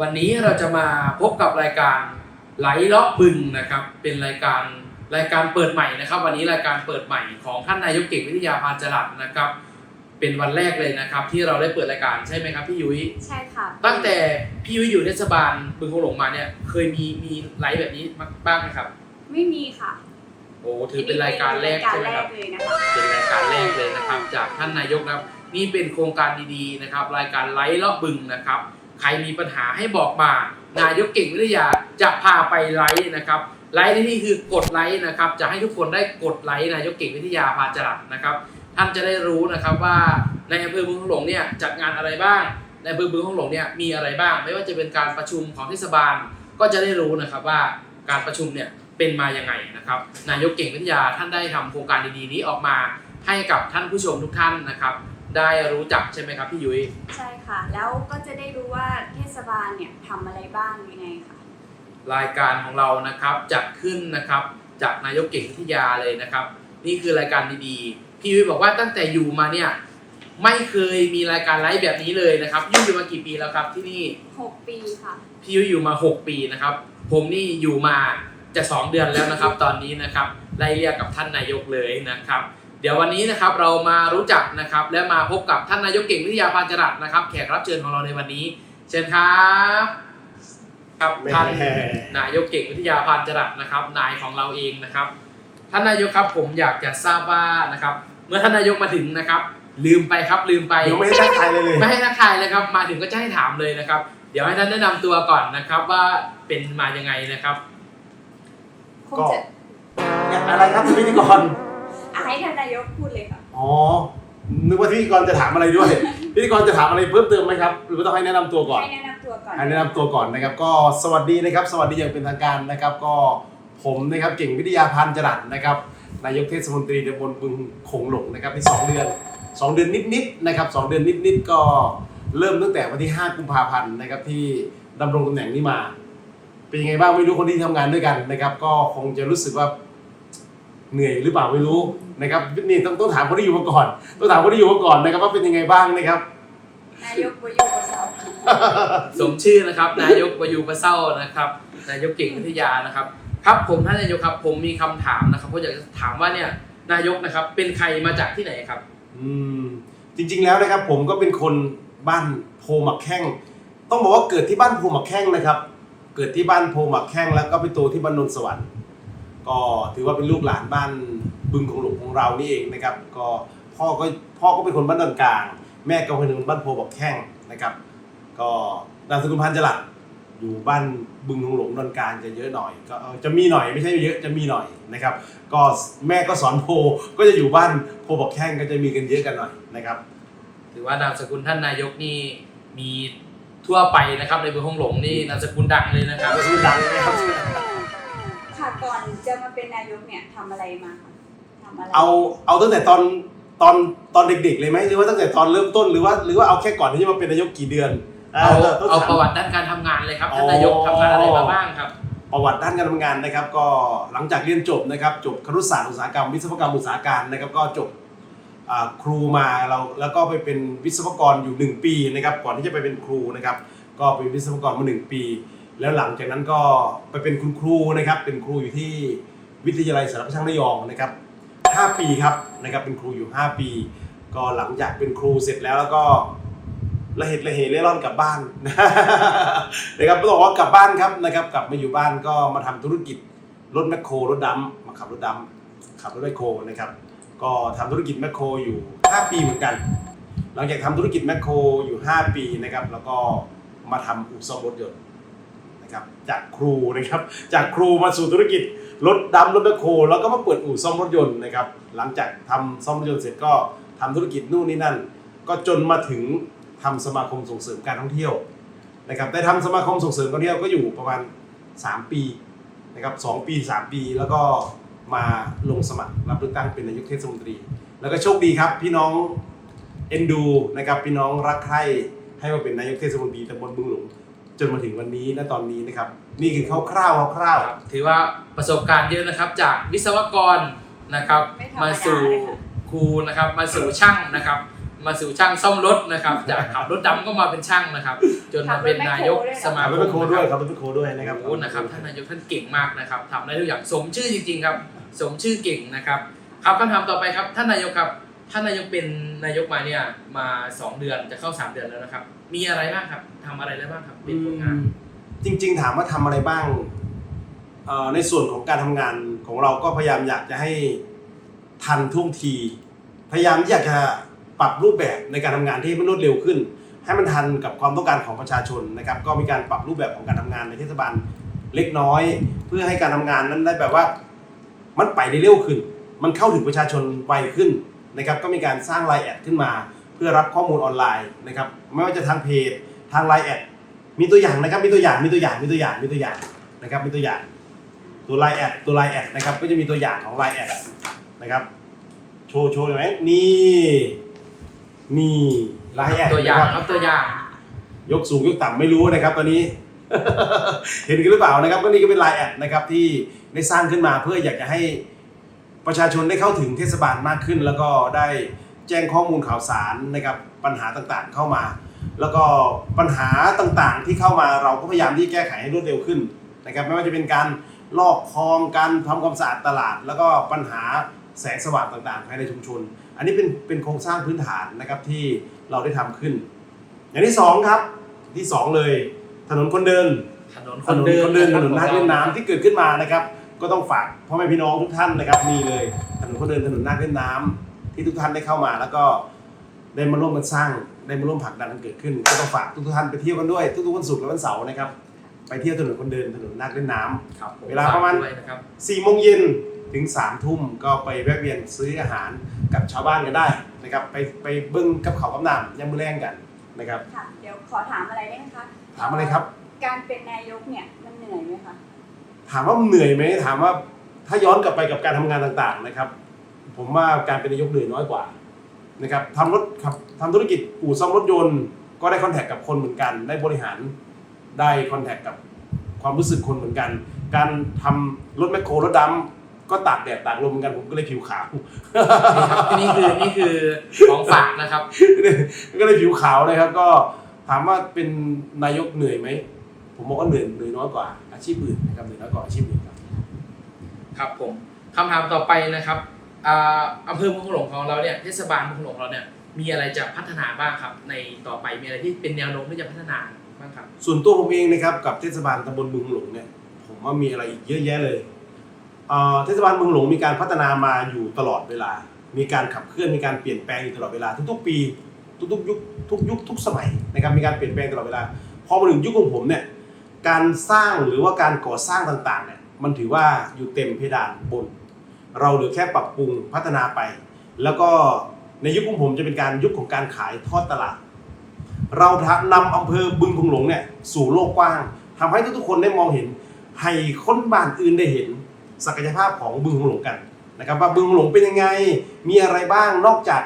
วันนี้เราจะมาพบกับรายการไหลเลาะบึงนะครับ เป็นรายการรายการเปิดใหม่นะครับ วันนี้รายการเปิดใหม่ของท่านนายกเก่งวิทยาพานจรัสนะครับ เป็นวันแรกเลยนะครับ ที่เราได้เปิดรายการใช่ไหมครับพี่ยุ้ยใช่ค่ะ ตั้งแต่พี่ยุ้ยอยู่เทศบาลบึงโขงหลงมาเนี่ยเคยมีมีไลฟ์แบบนี้บ้างไหมครับ ไม่มีค่ะโอ้ถือเป็นรายการแรกรายการใช่ไหมแรครักบเลยนะคะเป็นรายการแรกเลยนะครับ จากท่านนายกนะครับ นี่เป็นโครงการดีๆนะครับ รายการไลฟ์เลาะบึงนะครับ ใครมีปัญหาให้บอกมา นายกเก่งวิทยาจะพาไปไลฟ์นะครับ ไลฟ์ที่นี่คือกดไลค์นะครับ จะให้ทุกคนได้กดไลค์นายกเก่งวิทยาพาจรัสนะครับ ท่านจะได้รู้นะครับว่าในอำเภอบึงโขงหลงเนี่ยจัดงานอะไรบ้าง ในอำเภอบึงโขงหลงเนี่ยมีอะไรบ้าง ไม่ว่าจะเป็นการประชุมของเทศบาล ก็จะได้รู้นะครับว่าการประชุมเนี่ยเป็นมายังไงนะครับ นายกเก่งวิทยาท่านได้ทำโครงการดีๆนี้ออกมาให้กับท่านผู้ชมทุกท่านนะครับ ได้รู้จักใช่ไหมครับพี่ยุ้ยใช่ค่ะ แล้วก็จะได้รู้ว่าเทศบาลเนี่ยทำอะไรบ้างยังไงค่ะ รายการของเรานะครับจัดขึ้นนะครับ จากนายกเก่งวิทยาเลยนะครับ นี่คือรายการดีๆพี่ยุ้ยบอกว่าตั้งแต่อยู่มาเนี่ยไม่เคยมีรายการไลฟ์แบบนี้เลยนะครับยุ้ยอยู่มากี่ปีแล้วครับที่นี่6 ปีค่ะ พี่ยุ้ยอยู่มา 6 ปีนะครับ ผมนี่อยู่มาจะ 2 เดือนแล้วนะครับ ตอนนี้นะครับไล่เรียกกับท่านนายกเลยนะครับ เดี๋ยววันนี้นะครับเรามารู้จักนะครับ และมาพบกับท่านนายกเก่งวิทยาพานจรัสนะครับ แขกรับเชิญของเราในวันนี้ เชิญครับครับท่านแหม่นายกเก่งวิทยาพานจรัสนะครับ นายของเราเองนะครับ ท่านนายกครับผมอยากจะทราบว่านะครับ เมื่อท่านนายกมาถึงนะครับ ลืมไปครับลืมไปยังไม่ได้ทักทายเลยเลยไม่ให้ทักทายเลยครับ มาถึงก็จะให้ถามเลยนะครับ เดี๋ยวให้ท่านแนะนำตัวก่อนนะครับ ว่าเป็นมายังไงนะครับคงก็จะอะไรครับพิธีกร อะให้ท่านนายกพูดเลยค่ะ อ๋อ นึกว่าพิธีกรจะถามอะไรด้วย พิธีกรจะถามอะไรเพิ่มเติมไหมครับ หรือว่าต้องให้แนะนำตัวก่อน ให้แนะนำตัวก่อนให้แนะนำตัวก่อนนะครับก็สวัสดีนะครับ สวัสดีอย่างเป็นทางการนะครับ ก็ผมนะครับเก่งวิทยาพันธ์จรัสนะครับนายกเทศมนตรีตำบลบึงโขงหลงนะครับที่สองเดือนสองเดือนนิดๆนะครับสองเดือนนิดๆก็เริ่มตั้งแต่วันที่ 5 กุมภาพันธ์นะครับที่ดำรงตำแหน่งนี้มา เป็นยังไงบ้างไม่รู้คนที่ทำงานด้วยกันนะครับ ก็คงจะรู้สึกว่า เหนื่อยหรือเปล่าไม่รู้นะครับนี่ต้องต้องถามคนที่อยู่มาก่อนต้องถามคนที่อยู่มาก่อนนะครับว่าเป็นยังไงบ้างนะครับ นายกวยุกเสาสมชื่อนะครับ นายกวายูประเศร้านะครับ นายกเก่งวิทยานะครับ ครับผมท่านนายกครับ ผมมีคำถามนะครับเพราะอยากจะถามว่าเนี่ยนายกนะครับ เป็นใครมาจากที่ไหนครับ อืมจริงๆแล้วนะครับผมก็เป็นคนบ้านโพหมักแข้งต้องบอกว่าเกิดที่บ้านโพหมักแข้งนะครับ เกิดที่บ้านโพหมักแข้งแล้วก็ไปโตที่บ้านนนท์สวรรค์ ก็ถือว่าเป็นลูกหลานบ้านบึงของหลวงของเรานี่เองนะครับ ก็พ่อก็พ่อก็เป็นคนบ้านดอนกลาง แม่ก็เป็นคนบ้านโพหมักแข้งนะครับ ก็นามสกุลพันธ์จรัสอยู่บ้านบึงของหลวงดอนกลางจะเยอะหน่อย ก็เอ่อจะมีหน่อยไม่ใช่เยอะจะมีหน่อยนะครับ ก็แม่ก็สอนโพก็จะอยู่บ้านโพบอกแข้งก็จะมีกันเยอะกันหน่อยนะครับถือว่านามสกุลท่านนายกนี่มีทั่วไปนะครับในเมืองฮงหลงนี่นามสกุลดังเลยนะครับก็ชื่อดังนะครับ ค่ะก่อนจะมาเป็นนายกเนี่ยทำอะไรมาคะทำอะไรเอาเอาตั้งแต่ตอนตอนตอนเด็ก ๆ เลยไหมหรือว่าตั้งแต่ตอนเริ่มต้นหรือว่า หรือว่าเอาแค่ก่อนที่จะมาเป็นนายกกี่เดือนเอาต้องเอาถม ประวัติด้านการทำงานเลยครับท่านอ๋อนายกทำงานอะไรมาบ้างครับ ประวัติด้านการทำงานนะครับ ก็หลังจากเรียนจบนะครับ จบครุศาสตร์อุตสาหกรรม วิศวกรรมอุตสาหการนะครับ ก็จบอ่าครูมาเราแล้วก็ไปเป็นวิศวกรอยู่ 1 ปีนะครับ ก่อนที่จะไปเป็นครูนะครับ ก็เป็นวิศวกรมา 1 ปี แล้วหลังจากนั้นก็ไปเป็นคุณครูนะครับ เป็นครูอยู่ที่วิทยาลัยสารพัดช่างระยองนะครับ 5 ปีครับนะครับเป็นครูอยู่ 5 ปี ก็หลังจากเป็นครูเสร็จแล้วแล้วก็ระเหตุระเหเร่ร่อนกลับบ้านนะครับต้องบอกว่ากลับบ้านครับนะครับ กลับมาอยู่บ้านก็มาทำธุรกิจรถแมคโครรถดำมาขับรถดำขับรถแมคโครนะครับ ก็ทำธุรกิจแมคโครอยู่ 5 ปีเหมือนกัน หลังจากทำธุรกิจแมคโครอยู่ 5 ปีนะครับ แล้วก็มาทำอู่ซ่อมรถยนต์ นะครับจากครูนะครับจากครูมาสู่ธุรกิจรถดำรถแมคโครแล้วก็มาเปิดอู่ซ่อมรถยนต์นะครับหลังจากทำซ่อมรถยนต์เสร็จก็ทำธุรกิจนู่นนี่นั่น ก็จนมาถึงทำสมาคมส่งเสริมการท่องเที่ยวนะครับได้ทำสมาคมส่งเสริมการท่องเที่ยวก็อยู่ประมาณ 3 ปีนะครับสองปี 3 ปีแล้วก็มาลงสมัครรับเลือกตั้งเป็นนายกเทศมนตรี แล้วก็โชคดีครับพี่น้องเอ็นดูนะครับพี่น้องรักใคร่ให้มาเป็นนายกเทศมนตรีตำบลบึงหลวง จนมาถึงวันนี้และตอนนี้นะครับนี่คือคร่าวๆคร่าวๆถือว่าประสบการณ์เยอะนะครับ จากวิศวกรนะครับไม่ธรรมดามาสู่เลยค่ะครูนะครับ มาสู่ช่างนะครับ มาสู่ช่างซ่อมรถนะครับ จากขับรถดำก็มาเป็นช่างนะครับ จนมาเป็นนายกสมาขับครถมเป็นโคด้วยนะคครัรับบรถเป็นโคด้วยนะครับโอ้นะครับท่านนายกท่านเก่งมากนะครับทำได้ทุกอย่างสมชื่อจริง ๆ ครับ สมชื่อเก่งนะครับครับคำถามต่อไปครับท่านนายกครับ ท่านนายกเป็นนายกมาเนี่ยมาสองเดือนจะเข้าสามเดือนแล้วนะครับ มีอะไรบ้างครับทำอะไรได้บ้างครับเป็นผลงาน จริง ๆ ถามว่าทำอะไรบ้างในส่วนของการทำงานของเราก็พยายามอยากจะให้ทันท่วงที พยายามที่อยากจะปรับรูปแบบในการทำงานที่มันรวดเร็วขึ้น ให้มันทันกับความต้องการของประชาชนนะครับ ก็มีการปรับรูปแบบของการทำงานในเทศบาลเล็กน้อย เพื่อให้การทำงานนั้นได้แบบว่า มันไปได้เร็วขึ้น มันเข้าถึงประชาชนไวขึ้น นะครับก็มีการสร้างไลน์แอดขึ้นมา เพื่อรับข้อมูลออนไลน์นะครับไม่ว่าจะทางเพจทางไลน์แอดมีตัวอย่างนะครับมีตัวอย่างมีตัวอย่างมีตัวอย่างมีตัวอย่างนะครับมีตัวอย่างตัวไลน์แอดตัวไลน์แอดนะครับก็จะมีตัวอย่างของไลน์แอดนะครับโชว์โชว์เห็นไหมนี่นี่ไลน์แอดตัวอย่างครับตัวอย่าง ยกสูงยกต่ำไม่รู้นะครับตอนนี้ เห็นกันหรือเปล่านะครับก็นี่ก็เป็นไลน์แอดนะครับที่ได้สร้างขึ้นมาเพื่ออยากจะให้ ประชาชนได้เข้าถึงเทศบาลมากขึ้น แล้วก็ได้แจ้งข้อมูลข่าวสารนะครับปัญหาต่างๆเข้ามา แล้วก็ปัญหาต่างๆที่เข้ามาเราก็พยายามที่แก้ไขให้รวดเร็วขึ้นนะครับไม่ว่าจะเป็นการลอกคลองการทำความสะอาดตลาด แล้วก็ปัญหาแสงสว่างต่างๆภายในชุมชน อันนี้เป็นเป็นโครงสร้างพื้นฐานนะครับที่เราได้ทำขึ้น อย่างที่สองครับที่สองเลย ถนนคนเดินถนนถนนคนเดินถนนหน้าะครับเล่นน้ำที่เกิดขึ้นมานะครับ ก็ต้องฝากพ่อแม่พี่น้องทุกท่านนะครับนี่เลยถนนคนเดินถนนหน้าเล่นน้ำที่ทุกท่านได้เข้ามาแล้วก็ได้มาร่วมกันสร้างได้มาร่วมผลักดันกันเกิดขึ้น ก็ต้องฝากทุกท่านไปเที่ยวกันด้วยทุกๆวันศุกร์และวันเสาร์นะครับ ไปเที่ยวถนนคนเดินถนนหน้าเล่นน้ำ ครับผมเวลาประมาณ ฝกด้วยนะครับ4โมงเย็นถึง3ทุ่มก็ไปแวะเวียนซื้ออาหารกับชาวบ้านกันได้นะครับไปไปเบิ้งกับเขาวกับน้ำยามมื้อแรงกันนะครับ ค่ะ เดี๋ยวขอถามอะไรได้ไหมคะถามอะไรครับ การเป็นนายกเนี่ยมันเหนื่อยไหมคะ ถามว่าเหนื่อยไหมถามว่าถ้าย้อนกลับไปกับการทำงานต่างๆนะครับ ผมว่าการเป็นนายกเหนื่อยน้อยกว่านะครับทำรถขับทำธุรกิจอู่ซ่อมรถยนต์ ก็ได้คอนแทคกับคนเหมือนกัน ได้บริหารได้คอนแทคกับความรู้สึกคนเหมือนกัน การทำรถแมคโครรถดำก็ตากแดดตากลมเหมือนกันผมก็เลยผิวขาวนี่ครับนี่คือนี่คือของฝากนะครับ ก็เลยผิวขาวนะครับ ก็ถามว่าเป็นนายกเหนื่อยไหม ผมบอกว่าเหนื่อยเหนื่อยน้อยกว่าอาชีพอื่นนะครับเหนื่อยน้อยกว่าอาชีพอื่นครับครับผมคำถามต่อไปนะครับอ่าอำเภอเมืองหลวงของเราเนี่ยเทศบาลเมืองหลวงของเราเนี่ยมีอะไรจะพัฒนาบ้างครับ ในต่อไปมีอะไรที่เป็นแนวโน้มที่จะพัฒนาบ้างครับ ส่วนตัวผมเองนะครับกับเทศบาลตำบลบึงหลงเนี่ยผมว่ามีอะไรอีกเยอะแยะเลยเอ่อเทศบาลบึงหลงมีการพัฒนามาอยู่ตลอดเวลา มีการขับเคลื่อนมีการเปลี่ยนแปลงอยู่ตลอดเวลา ทุกๆปีทุกๆยุคทุกยุคทุกสมัยนะครับมีการเปลี่ยนแปลงตลอดเวลาพอมาถึงยุคของผมเนี่ย การสร้างหรือว่าการก่อสร้างต่างๆเนี่ยมันถือว่าอยู่เต็มเพดานบน เราเหลือแค่ปรับปรุงพัฒนาไป แล้วก็ในยุคของผมจะเป็นการยุคของการขายทอดตลาด เรานำอำเภอบึงคงหลงเนี่ยสู่โลกกว้างทำให้ทุกๆคนได้มองเห็น ให้คนบ้านอื่นได้เห็น ศักยภาพของบึงคงหลงกันนะครับว่าบึงคงหลงเป็นยังไง มีอะไรบ้างนอกจาก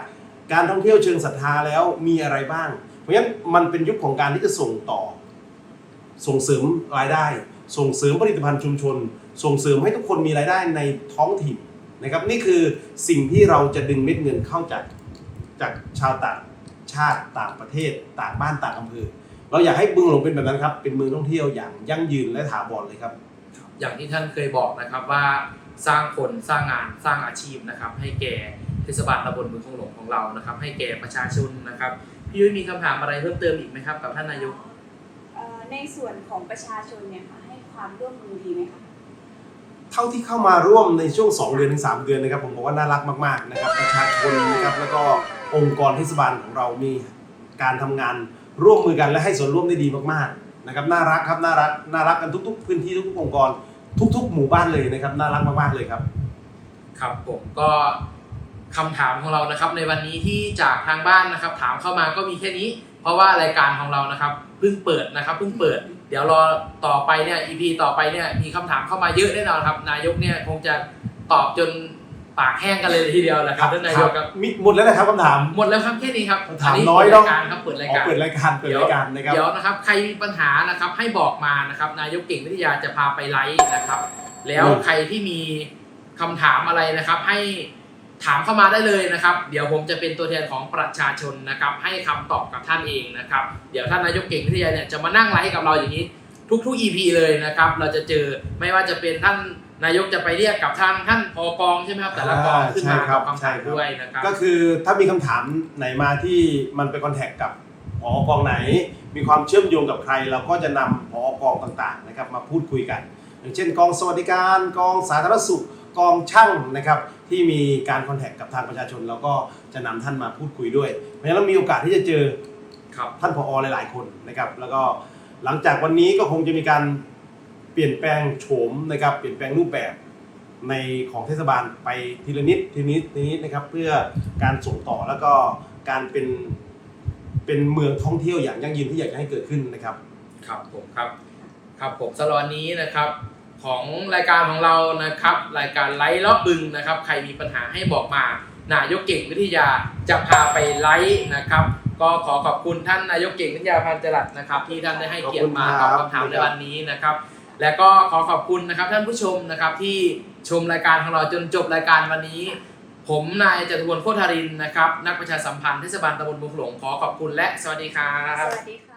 การท่องเที่ยวเชิงศรัทธาแล้วมีอะไรบ้าง เพราะฉะนั้นมันเป็นยุคของการที่จะส่งต่อ ส่งเสริมรายได้ ส่งเสริมผลิตภัณฑ์ชุมชน ส่งเสริมให้ทุกคนมีรายได้ในท้องถิ่นนะครับนี่คือสิ่งที่เราจะดึงเม็ดเงินเข้าจากจากชาวต่างชาติต่างประเทศต่างบ้านต่างอำเภอเราอยากให้บึงหลงเป็นแบบนั้นครับเป็นเมืองท่องเที่ยวอย่างยั่งยืนและถาวรเลยครับ อย่างที่ท่านเคยบอกนะครับว่าสร้างคนสร้างงานสร้างอาชีพนะครับ ให้แก่เทศบาลตำบลเมืองคงหลงของเรานะครับ ให้แก่ประชาชนนะครับพี่ยุ้ยมีคำถามอะไรเพิ่มเติมอีกไหมครับกับท่านนายก ในส่วนของประชาชนเนี่ยค่ะให้ความร่วมมือดีไหมคะเท่าที่เข้ามาร่วมในช่วง 2 เดือนถึง3เดือนนะครับผมบอกว่าน่ารักมากๆนะครับประชาชนนะครับแล้วก็องค์กรเทศบาลของเรามีการทำงานร่วมมือกันและให้ส่วนร่วมได้ดีมากๆนะครับน่ารักครับน่ารักน่ารักกันทุก ๆ พื้นที่ทุกๆองค์กร ทุก ๆ หมู่บ้านเลยนะครับน่ารักมากๆเลยครับ ครับผมก็ คำถามของเรานะครับ ในวันนี้ที่จากทางบ้านนะครับ ถามเข้ามาก็มีแค่นี้ เพราะว่ารายการของเรานะครับเพิ่งเปิดนะครับเพิ่งเปิด เดี๋ยวรอต่อไปเนี่ย EP ต่อไปเนี่ยมีคำถามเข้ามาเยอะแน่นอนครับ นายกเนี่ยคงจะตอบจนปากแห้งกันเลยทีเดียวนะครับท่านนายกครับมิหมดแล้วนะครับคำถาม หมดแล้วครับแค่นี้ครับถามนี้น้อยเปิดเนอะรายการครับเปิดรายอ๋อการเปิดรายการเปิดรายการนะครับเดี๋ยวนะครับใครมีปัญหานะครับให้บอกมานะครับ นายกเก่งวิทยาจะพาไปไลฟ์นะครับ แล้วอืมใครที่มีคำถามอะไรนะครับให้ ถามเข้ามาได้เลยนะครับ เดี๋ยวผมจะเป็นตัวแทนของประชาชนนะครับ ให้คำตอบกับท่านเองนะครับ เดี๋ยวท่านนายกเก่งวิทยาเนี่ยจะมานั่งไลฟ์กับเราอย่างนี้ ทุกๆ EP เลยนะครับ เราจะเจอไม่ว่าจะเป็นท่านนายกจะไปเรียกกับทางท่านพอกองใช่ไหมครับแต่ละกองขึ้นมาใช่ครัตอบบคำใช่ถามครับด้วยนะครับก็คือถ้ามีคำถามไหนมาที่มันไปคอนแทคกับผอกองไหน มีความเชื่อมโยงกับใคร เราก็จะนำผอกองต่างๆนะครับมาพูดคุยกัน อย่างเช่น กองสวัสดิการกองสาธารณสุข กองช่างนะครับที่มีการคอนแทคกับทางประชาชนเราก็จะนำท่านมาพูดคุยด้วย เพราะฉะนั้นเรามีโอกาสที่จะเจอครับ ท่านผอหลาย ๆ คนนะครับ แล้วก็หลังจากวันนี้ก็คงจะมีการเปลี่ยนแปลงโฉมนะครับ เปลี่ยนแปลงรูปแบบในของเทศบาลไปทีละนิดทีนิดทีนิดนะครับ เพื่อการส่งต่อแล้วก็การเป็นเป็นเมืองท่องเที่ยวอย่างยั่งยืนที่อยากจะให้เกิดขึ้นนะครับ ครับผมครับ ครับผมสำหรับวันนี้นะครับ ของรายการของเรานะครับ รายการไลฟ์รอบบึงนะครับ ใครมีปัญหาให้บอกมานายกเก่งวิทยาจะพาไปไลฟ์นะครับ ก็ขอขอบคุณท่านนายกเก่งวิทยาพันธ์จรัสนะครับ ที่ท่านได้ให้เกียรติมาตอบคำถามในวันนี้นะครับ และก็ขอขอบคุณนะครับท่านผู้ชมนะครับที่ชมรายการของเราจนจบรายการวันนี้ ผมนายจตุพลโคทารินนะครับ นักประชาสัมพันธ์เทศบาลตำบลบุงหลงขอขอบคุณและสวัสดีครับ สวัสดีค่ะ